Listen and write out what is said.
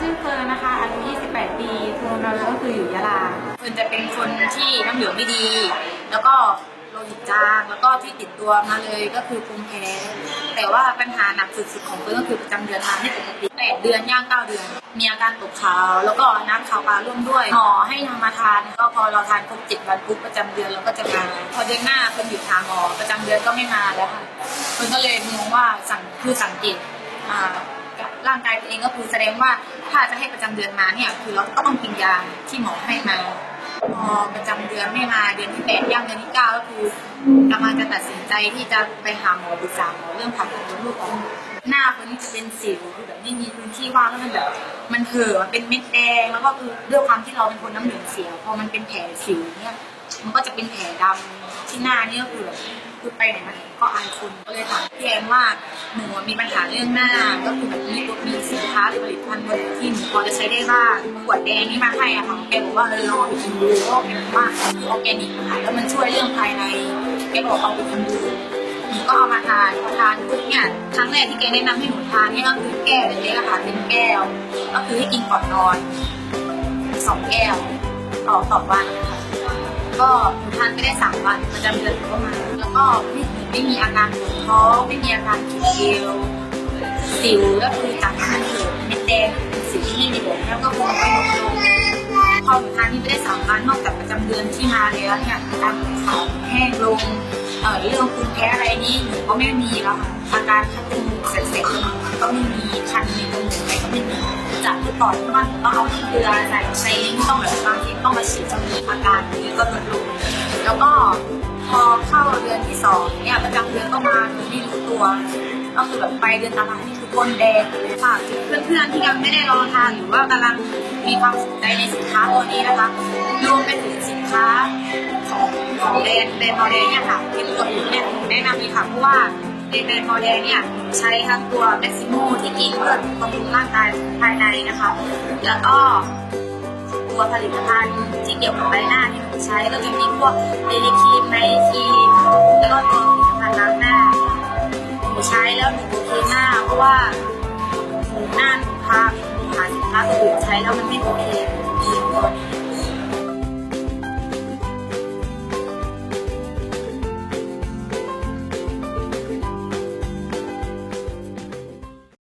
ชื่อเฟิร์นนะคะอายุ 28 ปีภูมิลำเนาก็คืออยู่ยะลาเฟิร์นจะเป็นคนที่น้ำเหลืองไม่ดี แล้วก็โลหิตจางแล้วก็ที่ติดตัวมาเลยก็คือภูมิแพ้แต่ว่าปัญหาหนักสุดๆของเฟิร์นก็คือประจำเดือนมาไม่ปกติแปดเดือนย่างเก้าเดือน มีอาการตกขาว แล้วก็น้ำขาวปลาร่วมด้วยหมอให้ยามาทานก็พอเราทานครบเจ็ดวันปุ๊บประจำเดือนเราก็จะมาพอเดือนหน้าเฟิร์นหยุดหานหมอประจำเดือนก็ไม่มาแล้วค่ะเฟิร์นก็เลยมองว่าสั่งคือสังเกตอ่าร่างกายตัวเองก็คือแสดงว่า ถ้าจะให้ประจำเดือนมาเนี่ยคือเราก็ต้องกินยาที่หมอให้มาพอประจำเดือนไม่มาเดือนที่แปดย่างเดือนที่เก้าก็คือกำลังจะตัดสินใจที่จะไปหาหมอปรึกษาหมอเรื่องผ่าตัดมดลูกออกหน้าคนนี้จะเป็นสิวคือแบบไม่มีพื้นที่ว่างแล้วมันแบบมันเห่อะมันเป็นเม็ดแดงแล้วก็คือด้วยความที่เราเป็นคนน้ำเหลืองเสียพอมันเป็นแผลสิวเนี่ยมันก็จะเป็นแผลดำที่หน้าเนี่ยก็คือแบบคือไปไหนมาไหนก็อายคนก็เลยถามพี่แอมว่าหนูมีปัญหาเรื่องหน้าก็คือแบบมีมีสินค้าหรือผลิตภัณฑ์ตัวไหนที่ พอจะใช้ได้บ้างขวดแดงนี่มาให้อะค่ะแกบอกว่าเออลองไปกินดูก็แกบอกว่าคือออร์แกนิกค่ะแล้วมันช่วยเรื่องภายในแกบอกเอาไปทำดูหนูก็เอามาทานพอทานปุ๊บเนี่ยครั้งแรกที่แกแนะนำให้หนูทานนี่ก็คือแก้วเล็กๆอะค่ะเป็นแก้วก็คือให้กินก่อนนอนสองแก้วต่อต่อวันค่ะก็ทานไปได้สามวันประจำเดือนหนูก็มาแล้วก็ไม่ไม่มีอาการปวดท้องไม่มีอาการขีดเอวสิวก็คือจากที่มันเกิดเม็ดแดง เป็นสิวที่ในผมแล้วก็คงไม่ลดลงพอหนูทานนี้ไปได้สามวันนอกจากประจำเดือนที่มาแล้วเนี่ยอาการขาวแห้งลงเอ่อเรื่องภูมิแพ้อะไรนี่หนูก็ไม่มีแล้วค่ะอาการคัดจมูกเสร็จๆก็ไม่มีคันในจมูกอะไรก็ไม่มีจากที่ก่อนที่ว่าหนูต้องเอาเกลือใส่ในที่ต้องแบบบางทีต้องมาฉีดจมูกอาการนี้ก็ลดลงแล้วก็พอเข้าเดือนที่สองเนี่ยประจำเดือนก็มาโดยไม่รู้ตัว ก็คือแบบไปเดินตลาดนี่ คือก้นแดงเลยค่ะเพื่อนๆที่ยังไม่ได้ลองทานหรือว่ากำลังมีความสนใจในสินค้าตัวนี้นะคะรวมไปถึงสินค้าของของแบรนด์แบรนด์มอเดลเนี่ยค่ะที่ตัวอื่นเนี่ยแนะนำเลยค่ะเพราะว่าในแบรนด์มอเดลเนี่ยใช้ทั้งตัวแม็กซิโมที่กินเพื่อบำรุงร่างกายภายในนะคะ แล้วก็ตัวผลิตภัณฑ์ที่เกี่ยวกับใบหน้าที่หนูใช้ก็จะมีพวกเบบี้ครีมไนท์ หน้าหนูทาหนูหาสินค้าอื่นใช้แล้วมันไม่โอเค